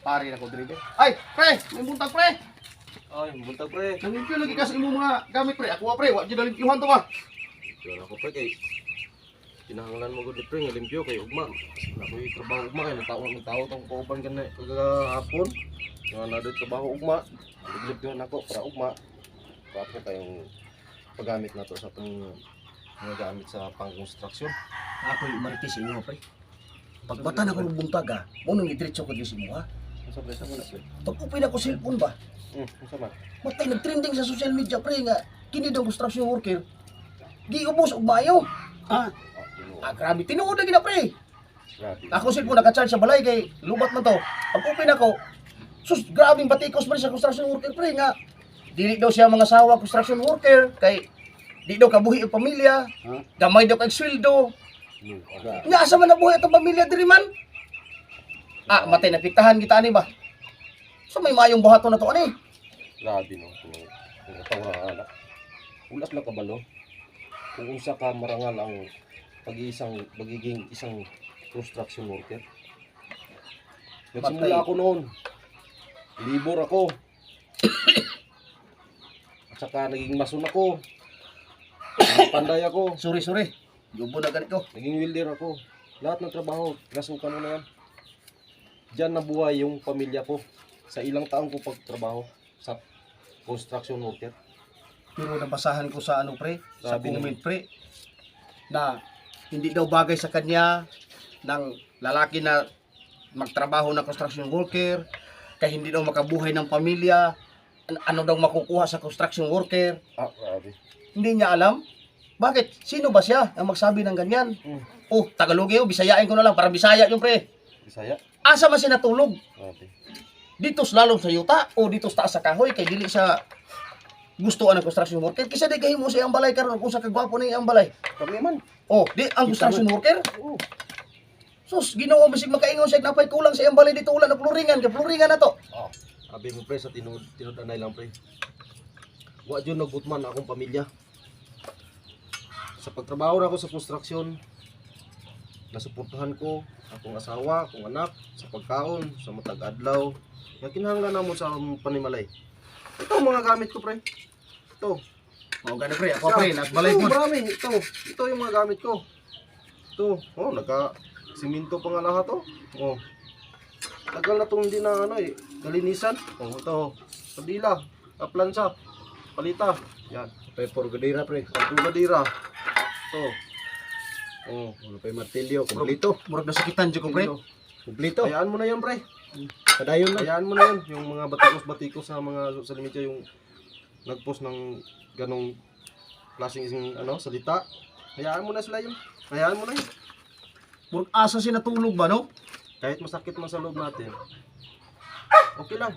Pare na ko diri. Ay, pre, may buntag pre. Ay, buntag pre. Nalimpyo lagi kasi imo mga gamit pre. Ako pre, wa gyud nalimpyuhan to ba. Kaya ako pre kay kinahanglan mo gud pre nga limpyo kay ugma. Na ko'y trabaho ugma kay nagtao ng tao tong kauban kan kagahapon. Nga na doon trabaho ugma. Limpyo na ko para ugma. Papo kayong paggamit na to sa pang mga gamit sa pang-construction. Ako yung marites sa inyo, pre. Pagbata na ko ng buntag, ha? Mo nang idiretso ko dito sa ha? Unsa pre sa muna pre? Pag upin ako cellphone ba? Hmm, unsa man? Matay nag-trending sa social media, pre, nga kini daw construction worker. Giubos og mayo. Ah, Ah, ah grabe, tinuod na gina, pre. Grabe. Ako cellphone naka-charge sa balay kay lubat man to. Pag upin ako, sus, grabing batikos pre sa construction worker, pre, nga dili daw siya mga sawa construction worker kay di daw kabuhi ang pamilya, Ha? gamay daw kag sweldo. Hmm. Nga asa man nabuhay itong pamilya diri man? Ah, matay napiktahan kita ani ba? So may mayong buhaton na to ani. Grabe no. Kung kung itaw ra anak. Ulas lang kabalo. Kung unsa ka marangal ang pag-iisang pagiging isang construction worker. Nagsimula ako noon. Libor ako. At saka naging mason ako. Naging panday ako. Sorry, sorry. Yubo na ganito. Naging welder ako. Lahat ng trabaho, nasukan mo na yan. Diyan nabuhay yung pamilya ko. Sa ilang taong ko pagtrabaho sa construction worker. Pero nabasahan ko sa ano pre, sa comment pre na hindi daw bagay sa kanya ng lalaki na magtrabaho na construction worker kaya hindi daw makabuhay ng pamilya An- ano daw makukuha sa construction worker Ah, grabe. hindi niya alam bakit sino ba siya ang magsabi ng ganyan Mm. oh Tagalog yun bisayain ko na lang para bisaya yung pre Bisaya? Asa man siya natulog Grabe. dito lalong sa yuta o dito sa taas sa kahoy kay dili sa gusto ang construction worker kisa di kahimo sa iyang balay karon kung sa kagwapo na iyang balay Kami man. oh di ang construction worker Oo. sus Ginoo bisig makaingon siya napay kulang sa iyang balay dito wala na pluringan kay pluringan na to Sabi mo pre sa tinud tinudanay lang pre. Wa jud nagutman akong pamilya. Sa pagtrabaho na ako sa construction, nasuportahan ko akong asawa, akong anak sa pagkaon, sa matag adlaw. Nga kinahanglan namo sa among panimalay. Ito mga gamit ko pre. Ito. oh gani pre ako pre nas balay ito, ko marami. Ito. Ito yung mga gamit ko. Ito. Oh, nagka siminto pa nga lahat oh. Oh. Tagal na itong hindi na ano eh. Kalinisan. Oh, ito. Padila. Kaplansa. Palita. Yan. Pepor gadira pre. Pagkumadira. Ito. Oh. Ano pa yung martilyo, kumpleto. murag nasakitan jud ko pre Ito. Kumpleto. Hayaan mo na yan, pre. Kadayon lang. Hayaan mo na yan. Yung mga batikos-batikos sa mga social media yung nag-post ng ganong klaseng isang, ano, salita. Hayaan mo na sila yun. Hayaan mo na yun. murag asa siya natulog ba no Kahit masakit man sa loob natin, okay lang.